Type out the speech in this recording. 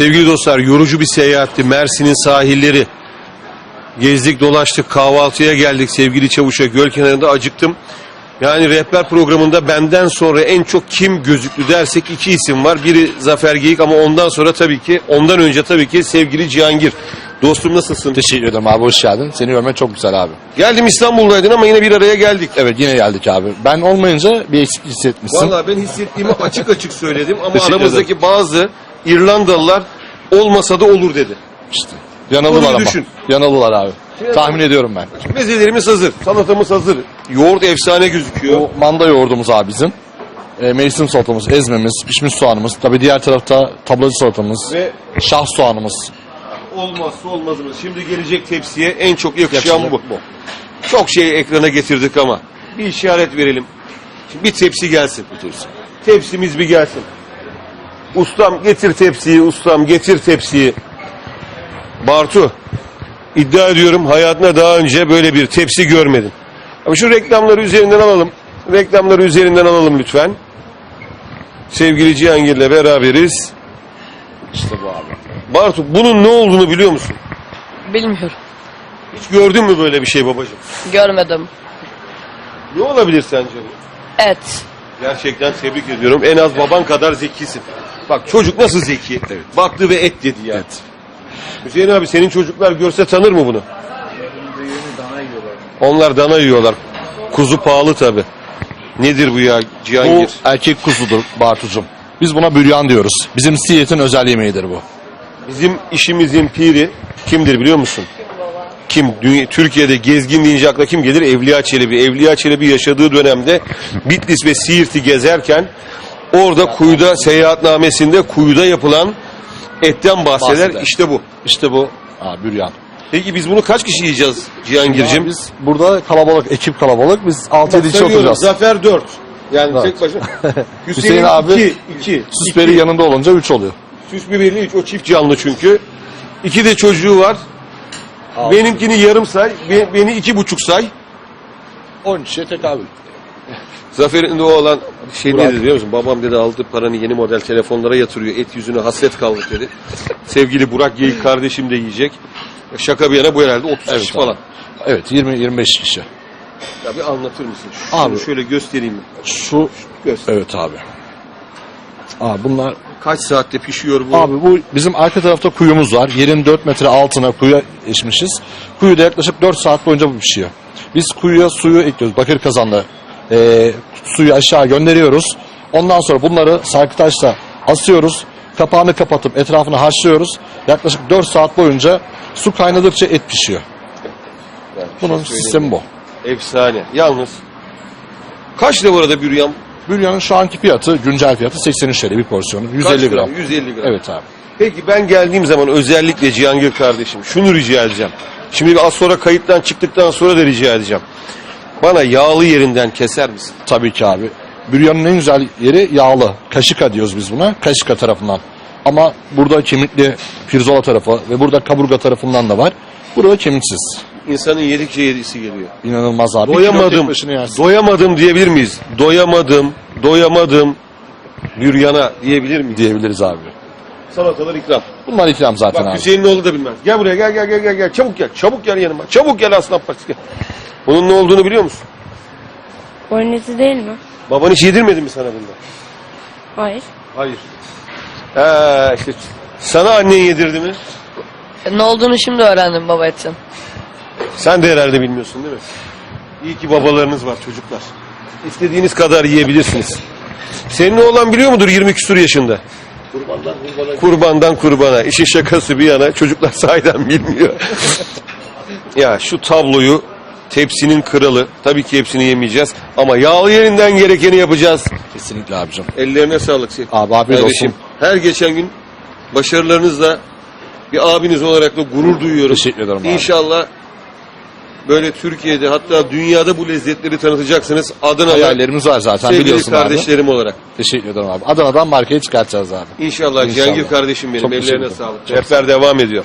Sevgili dostlar yorucu bir seyahatti. Mersin'in sahilleri. Gezdik dolaştık kahvaltıya geldik sevgili Çavuş'a göl kenarında acıktım. Yani rehber programında benden sonra en çok kim gözüklü dersek iki isim var. Biri Zafer Geyik ama ondan sonra tabii ki ondan önce tabii ki sevgili Cihangir. Dostum nasılsın? Teşekkür ederim abi hoş geldin. Seni görmek çok güzel abi. Geldim İstanbul'daydın ama yine bir araya geldik. Evet yine geldik abi. Ben olmayınca bir eksik hissetmişsin. Vallahi ben hissettiğimi açık açık söyledim ama Teşekkür aramızdaki bazı İrlandalılar olmasa da olur dedi. İşte. Yanıldılar Konuyu ama. düşün. Yanıldılar abi. Tahmin ediyorum ben. Mezelerimiz hazır, salatamız hazır. Yoğurt efsane gözüküyor. Bu manda yoğurdumuz abi bizim. E, mevsim salatamız, ezmemiz, pişmiş soğanımız. Tabi diğer tarafta tablacı salatamız. Ve Şah soğanımız. olmazsa olmazımız. Şimdi gelecek tepsiye en çok yakışan Yakışacak bu. Çok şey ekrana getirdik ama bir işaret verelim. Şimdi bir tepsi gelsin. Tepsimiz bir gelsin. Ustam getir tepsiyi, ustam getir tepsiyi. Bartu, iddia ediyorum hayatına daha önce böyle bir tepsi görmedin. Ama şu reklamları üzerinden alalım. Reklamları üzerinden alalım lütfen. Sevgili Cihangir'le beraberiz. İşte bu abi. Bartu bunun ne olduğunu biliyor musun? Bilmiyorum. Hiç gördün mü böyle bir şey babacığım? Görmedim. Ne olabilir sence bu? Et. Gerçekten tebrik ediyorum. En az baban kadar zekisin. Bak çocuk nasıl zeki? Evet. Baktı ve et dedi ya. Evet. Hüseyin abi senin çocuklar görse tanır mı bunu? Onlar dana yiyorlar. Kuzu pahalı tabi. Nedir bu ya Bu Cihangir? erkek kuzudur Bartucuğum. Biz buna büryan diyoruz. Bizim siyetin özel yemeğidir bu. Bizim işimizin piri kimdir biliyor musun? Kim? Dünya, Türkiye'de gezgin deyince akla kim gelir? Evliya Çelebi. Evliya Çelebi yaşadığı dönemde Bitlis ve Siirt'i gezerken orada kuyuda seyahatnamesinde kuyuda yapılan etten bahseder. Bahseder. İşte bu. İşte bu. Ha, büryan. Peki biz bunu kaç kişi yiyeceğiz Ya Cihangir'cim? biz burada kalabalık, ekip kalabalık. Biz 6-7 kişi oturacağız. Zafer 4. Yani Dört. tek başına. Hüseyin abi 2. 2. Süsperi yanında olunca 3 oluyor. Süs biberi 3. O çift canlı çünkü. İki de çocuğu var. Benimkini yarım say. be- Beni iki buçuk say. 10 kişiye tekabül. Zafer'in de o olan şey Burak. dedi biliyor musun? Babam dedi aldı paranı yeni model telefonlara yatırıyor. Et yüzüne hasret kaldık dedi. Sevgili Burak Geyik kardeşim de yiyecek. Şaka bir yana bu herhalde 30 Evet kişi abi. falan. Evet 20-25 kişi. Ya bir anlatır mısın? Şunu Abi. şöyle göstereyim? Şu Göster. evet abi. Abi bunlar Kaç saatte pişiyor bu? abi bu bizim arka tarafta kuyumuz var. Yerin 4 metre altına kuyu eşmişiz. Kuyuda yaklaşık 4 saat boyunca bu pişiyor. Biz kuyuya suyu ekliyoruz. Bakır kazanda Ee, suyu aşağı gönderiyoruz. Ondan sonra bunları sarkıtaşla asıyoruz. Kapağını kapatıp etrafını haşlıyoruz. Yaklaşık 4 saat boyunca su kaynadıkça et pişiyor. Yani bir şey Bunun söyleyeyim sistemi mi? bu. Efsane. Yalnız kaç lira bu arada büryan? Büryanın şu anki fiyatı, güncel fiyatı 83 TL bir porsiyonu. 150 Kaç lira? gram. 150 gram. Evet abi. Peki ben geldiğim zaman özellikle Cihangir kardeşim şunu rica edeceğim. Şimdi az sonra kayıttan çıktıktan sonra da rica edeceğim. Bana yağlı yerinden keser misin? Tabii ki abi. Büryanın en güzel yeri yağlı. Kaşıka diyoruz biz buna. Kaşıka tarafından. Ama burada kemikli pirzola tarafı ve burada kaburga tarafından da var. Burada kemiksiz. İnsanın yedikçe yedisi geliyor. İnanılmaz abi. Doyamadım. Doyamadım diyebilir miyiz? Doyamadım. Doyamadım. Büryana diyebilir miyiz? diyebiliriz abi. Salatalar ikram. Bunlar ikram zaten Bak abi. Hüseyin'in oğlu da bilmez. Gel buraya gel gel gel gel gel. Çabuk gel. Çabuk gel yanıma. Çabuk gel aslan parçası gel. Bunun ne olduğunu biliyor musun? Oyun eti değil mi? Baban hiç yedirmedi mi sana bundan? Hayır. Hayır. Ee, işte sana annen yedirdi mi? Ne olduğunu şimdi öğrendim baba etin. Sen de herhalde bilmiyorsun değil mi? İyi ki babalarınız var çocuklar. İstediğiniz kadar yiyebilirsiniz. Senin oğlan biliyor mudur 20 küsur yaşında? Kurbandan kurbana. Kurbandan kurbana. İşin şakası bir yana çocuklar sahiden bilmiyor. ya şu tabloyu tepsinin kralı. Tabii ki hepsini yemeyeceğiz. Ama yağlı yerinden gerekeni yapacağız. Kesinlikle abicim. Ellerine sağlık. Seyf. Abi afiyet olsun. her geçen gün başarılarınızla bir abiniz olarak da gurur duyuyorum. Teşekkür ederim abi. İnşallah böyle Türkiye'de hatta dünyada bu lezzetleri tanıtacaksınız. Adana'da Hayallerimiz var zaten sevgili biliyorsun abi. kardeşlerim olarak. Teşekkür ederim abi. Adana'dan markaya çıkartacağız abi. İnşallah, İnşallah. Cihangir kardeşim benim. Çok teşekkür Ellerine ederim. sağlık. Rehber devam ediyor.